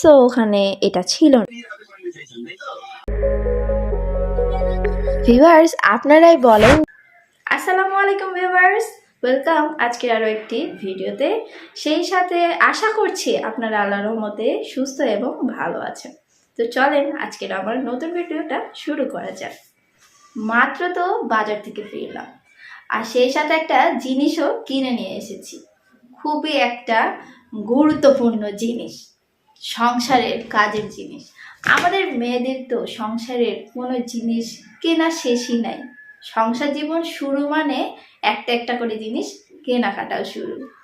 So ওখানে এটা ছিল না। ভিউয়ার্স, আপনারাই বলেন। আসসালামু আলাইকুম ভিউয়ার্স, ওয়েলকাম আজকের আরও একটি ভিডিওতে। সেই সাথে আশা করছি আপনারা আল্লাহর রহমতে সুস্থ এবং ভালো আছেন। তো চলেন আজকের আমার নতুন ভিডিওটা শুরু করা যাক। মাত্র তো বাজার থেকে ফিরলাম। আর সেই সাথে একটা জিনিসও কিনে নিয়ে এসেছি। খুবই একটা গুরুত্বপূর্ণ জিনিস। সংসারের কাজের জিনিস। আমাদের মেয়েদের তো সংসারের কোনো জিনিস কেনা শেষই নাই। সংসার জীবন শুরু মানে একটা একটা করে জিনিস কেনাকাটাও শুরু।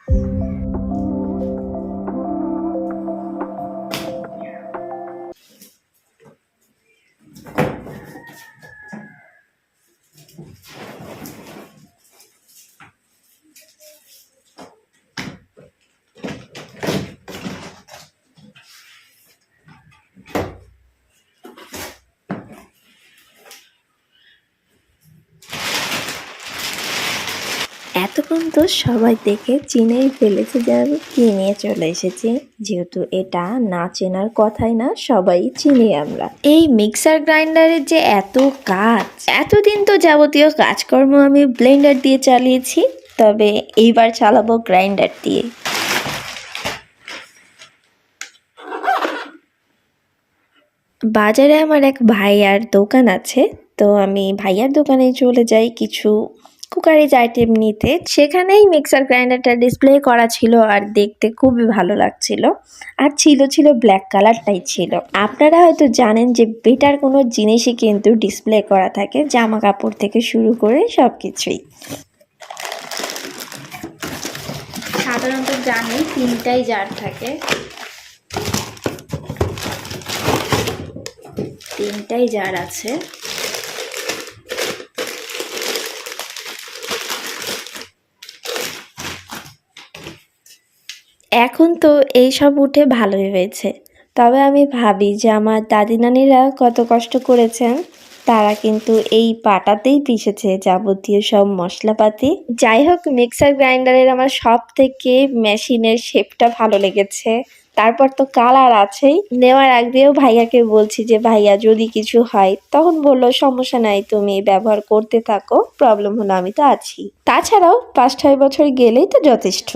এতক্ষণ তো সবাই দেখে চিনেই ফেলেছে যে আমি কি নিয়ে চলে এসেছি। যেহেতু এটা না চেনার কথাই না, সবাই চিনি আমরা। এই মিক্সার গ্রাইন্ডারের যে এত কাজ, এতদিন তো যাবতীয় কাজকর্ম আমি ব্লেন্ডার দিয়ে চালিয়েছি, তবে এইবার চালাবো গ্রাইন্ডার দিয়ে। বাজারে আমার এক ভাইয়ার দোকান আছে, তো আমি ভাইয়ার দোকানে চলে যাই কিছু কুকারিজ আইটেম নিতে, সেখানেই মিক্সার গ্রাইন্ডারটা ডিসপ্লে করা ছিল আর দেখতে খুবই ভালো লাগছিল। আর ছিল ছিল ব্ল্যাক কালারটাই ছিল। আপনারা হয়তো জানেন যে বেটার কোনো জিনিসই কিন্তু ডিসপ্লে করা থাকে জামা কাপড় থেকে শুরু করে সব কিছুই সাধারণত জানি তিনটাই জার থাকে। তিনটাই জার আছে। এখন তো এইসব উঠে ভালোই হয়েছে। তবে আমি ভাবি যে আমার দাদি নানিরা কত কষ্ট করেছেন, তারা কিন্তু এই পাটাতেই পিষেছে যাবতীয় সব মশলাপাতি। যাই হোক মিক্সার গ্রাইন্ডারের আমার সব থেকে মেশিনের শেপটা ভালো লেগেছে। তারপর তো কালার আছেই। নেওয়ার আগেও ভাইয়াকে বলছি যে, ভাইয়া, যদি কিছু হয়, তখন বলল, সমস্যা নাই, তুমি ব্যবহার করতে থাকো প্রবলেম হলো আমি তো আছি। তাছাড়াও পাঁচ ছয় বছর গেলেই তো যথেষ্ট।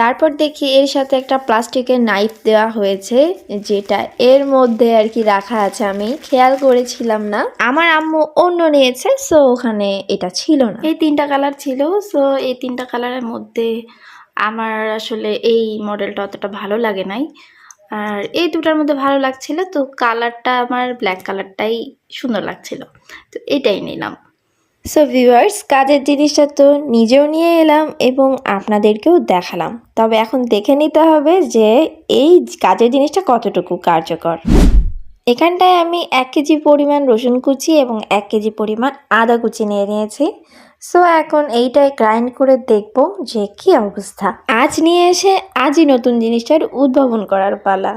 তারপর দেখি এর সাথে একটা প্লাস্টিকের নাইফ দেওয়া হয়েছে, যেটা এর মধ্যে আর কি রাখা আছে। আমি খেয়াল করেছিলাম না। আমার আম্মু অন্য নিয়েছে সো ওখানে এটা ছিল না। এই তিনটা কালার ছিল সো এই তিনটা কালারের মধ্যে আমার আসলে এই মডেলটা অতটা ভালো লাগে নাই। আর এই দুটার মধ্যে ভালো লাগছিল, তো কালারটা আমার ব্ল্যাক কালারটাই সুন্দর লাগছিল। তো এটাই নিলাম। সো ভিউয়ার্স কাজের জিনিসটা তো নিজেও নিয়ে এলাম এবং আপনাদেরকেও দেখালাম। তবে এখন দেখে নিতে হবে যে এই কাজের জিনিসটা কতটুকু কার্যকর। এখানটায় আমি এক কেজি পরিমাণ রসুন কুচি এবং এক কেজি পরিমাণ আদা কুচি নিয়ে নিয়েছি। সো এখন এইটাই গ্রাইন্ড করে দেখব যে কি অবস্থা। আজ নিয়ে এসে আজই নতুন জিনিসটার উদ্ভাবন করার পালা।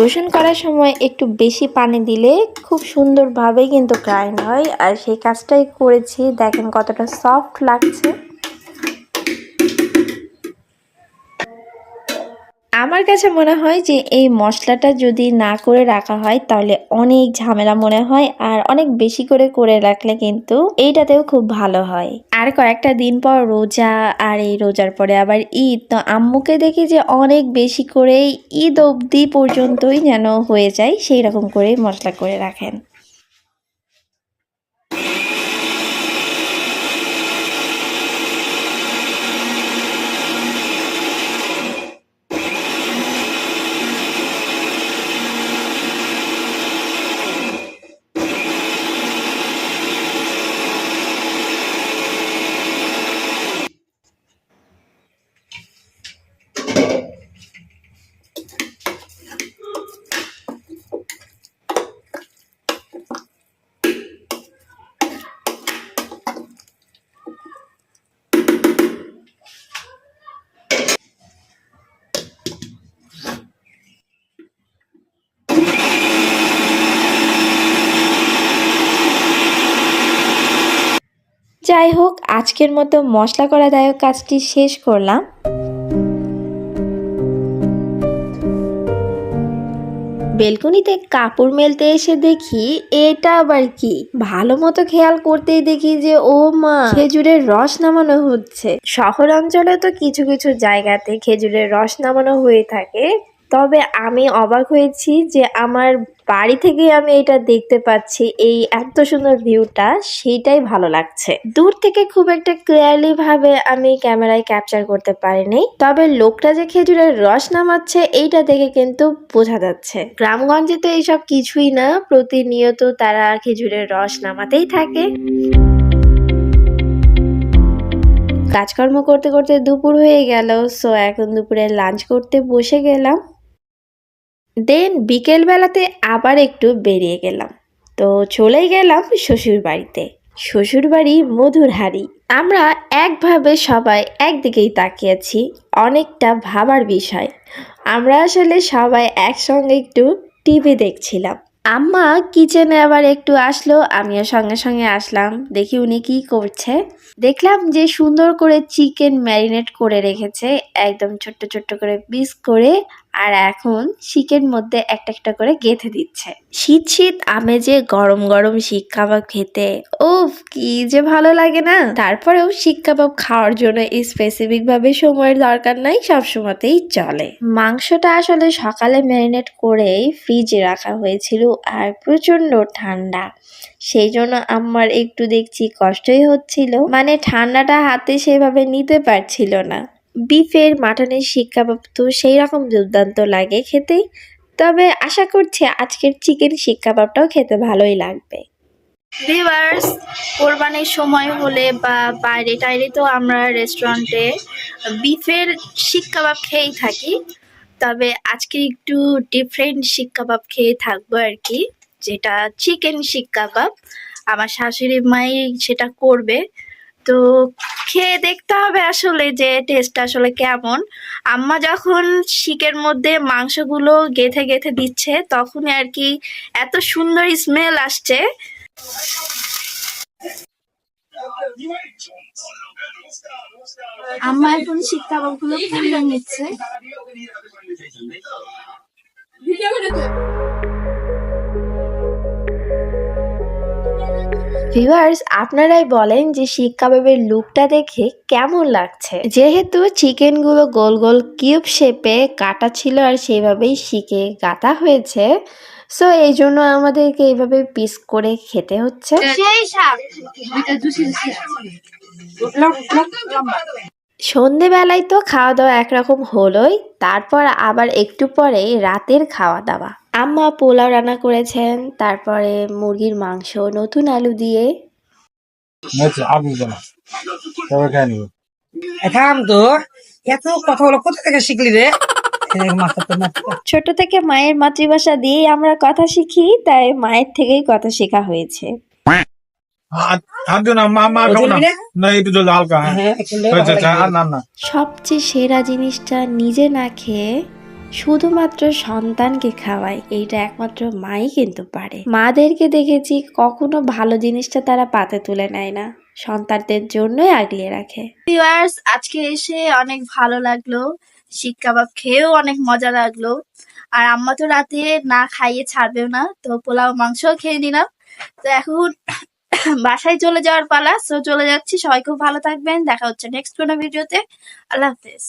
রসুন করার সময় একটু বেশি পানি দিলে খুব সুন্দরভাবেই কিন্তু গ্রাইন্ড হয়। আর সেই কাজটাই করেছি। দেখেন কতটা সফট লাগছে। আমার কাছে মনে হয় যে এই মশলাটা যদি না করে রাখা হয়, তাহলে অনেক ঝামেলা মনে হয় আর অনেক বেশি করে করে রাখলে কিন্তু এইটাতেও খুব ভালো হয়। আর কয়েকটা দিন পর রোজা আর এই রোজার পরে আবার ঈদ, তো আম্মুকে দেখি যে অনেক বেশি করে ঈদ অবধি পর্যন্তই যেন হয়ে যায় সেই রকম করে মশলা করে রাখেন। যাই হোক আজকের মতো মশলা করা দায়ক কাজটি শেষ করলাম। বেলকনিতে কাপড় মেলতে এসে দেখি এটা আবার কি? ভালো মতো খেয়াল করতেই দেখি যে, ও মা, খেজুরের রস নামানো হচ্ছে। শহর অঞ্চলে তো কিছু কিছু জায়গাতে খেজুরের রস নামানো হয়ে থাকে। তবে আমি অবাক হয়েছি যে আমার বাড়ি থেকে আমি এটা দেখতে পাচ্ছি, এই এত সুন্দর ভিউটা, সেইটাই ভালো লাগছে। দূর থেকে খুব একটা ক্লিয়ারলি ভাবে আমি ক্যামেরায় ক্যাপচার করতে পারিনি, তবে লোকটা যে খেজুরের রস নামাচ্ছে, এইটা দেখে কিন্তু বোঝা যাচ্ছে। গ্রামগঞ্জে তো এইসব কিছুই না, প্রতিনিয়ত তারা খেজুরের রস নামাতেই থাকে। কাজকর্ম করতে করতে দুপুর হয়ে গেল সো এখন দুপুরে লাঞ্চ করতে বসে গেলাম। দেন বিকেলবেলাতে আবার একটু বেরিয়ে গেলাম। তো চলেই গেলাম শ্বশুর বাড়িতে শ্বশুর বাড়ি মধুর হাড়ি আমরা একভাবে সবাই একদিকেই তাকিয়েছি অনেকটা ভাবার বিষয়। আমরা আসলে সবাই একসঙ্গে একটু টিভি দেখছিলাম। আম্মা কিচেনে আবার একটু আসলো, আমিও সঙ্গে সঙ্গে আসলাম। দেখি উনি কি করছে। দেখলাম যে সুন্দর করে চিকেন ম্যারিনেট করে রেখেছে, একদম ছোট্ট ছোট্ট করে পিস করে আর এখন শিকের মধ্যে একটা একটা করে গেঁথে দিচ্ছে। শীত শীত আমেজে গরম গরম শিক কাবাব খেতে। উফ, কি যে ভালো লাগে না। তারপরেও শিক কাবাব খাওয়ার জন্য স্পেসিফিক ভাবে সময়ের দরকার নাই সব সময়তেই চলে। মাংসটা আসলে সকালে ম্যারিনেট করেই ফ্রিজে রাখা হয়েছিল আর প্রচণ্ড ঠান্ডা। সেই জন্য আমার একটু দেখছি কষ্টই হচ্ছিল। মানে ঠান্ডাটা হাতে সেভাবে নিতে পারছিল না। বিফের মাটনের শিক কাবাব তো সেই রকম দুর্দান্ত লাগে খেতে। তবে আশা করছি আজকের চিকেন শিক কাবাবটাও খেতে ভালোই লাগবে। ভিভার্স কোরবানির সময় হলে বা বাইরে টাইরে তো আমরা রেস্টুরেন্টে বিফের শিক কাবাব খেয়েই থাকি। তবে আজকে একটু ডিফারেন্ট শিক কাবাব খেয়ে থাকব আর কি, যেটা চিকেন শিক কাবাব আমার শাশুড়ি মাই সেটা করবে। তো খেয়ে দেখতে হবে আসলে যে টেস্ট আসলে কেমন। আম্মা যখন শিকের মধ্যে মাংসগুলো গেথে গেথে দিচ্ছে তখন আর কি এত সুন্দর স্মেল আসছে। আম্মা এখন শিক কাবাবগুলো নিচ্ছে। ভিউয়ার্স আপনারাই বলেন যে শিক কাবাবের লুকটা দেখে কেমন লাগছে। যেহেতু চিকেনগুলো গোল গোল কিউব শেপে কাটা ছিল আর সেইভাবেই শিকে গাঁথা হয়েছে সো এই জন্য আমাদেরকে এইভাবে পিস করে খেতে হচ্ছে। সন্ধেবেলায় তো খাওয়া দাওয়া একরকম হলোই তারপর আবার একটু পরে রাতের খাওয়া দাওয়া। আম্মা পোলাও রান্না করেছেন তারপরে মুরগির মাংস নতুন আলু দিয়ে। আচ্ছা এত কথা বলো কোথা থেকে শিখলি রে? ছোট থেকে মায়ের মাতৃভাষা দিয়েই আমরা কথা শিখি তাই মায়ের থেকেই কথা শেখা হয়েছে। হ্যাঁ। হ্যাঁ আচ্ছা সবচেয়ে সেরা জিনিসটা নিজে না খেয়ে শুধুমাত্র সন্তানকে খাওয়ায়, এইটা একমাত্র মাই কিন্তু পারে। মাদেরকে দেখেছি কখনো ভালো জিনিসটা তারা পাতে তুলে নেয় না, সন্তানদের জন্যই আগলিয়ে রাখে। আজকে এসে অনেক ভালো লাগল শিক কাবাব খেয়েও অনেক মজা লাগল। আর আম্মা তো রাতে না খাইয়ে ছাড়বেও না, তো পোলাও মাংসও খেয়ে নিলাম। তো এখন বাসায় চলে যাওয়ার পালা সো চলে যাচ্ছি। সবাই খুব ভালো থাকবেন, দেখা হচ্ছে নেক্সট কোনো ভিডিওতে। আল্লাহ হাফেজ।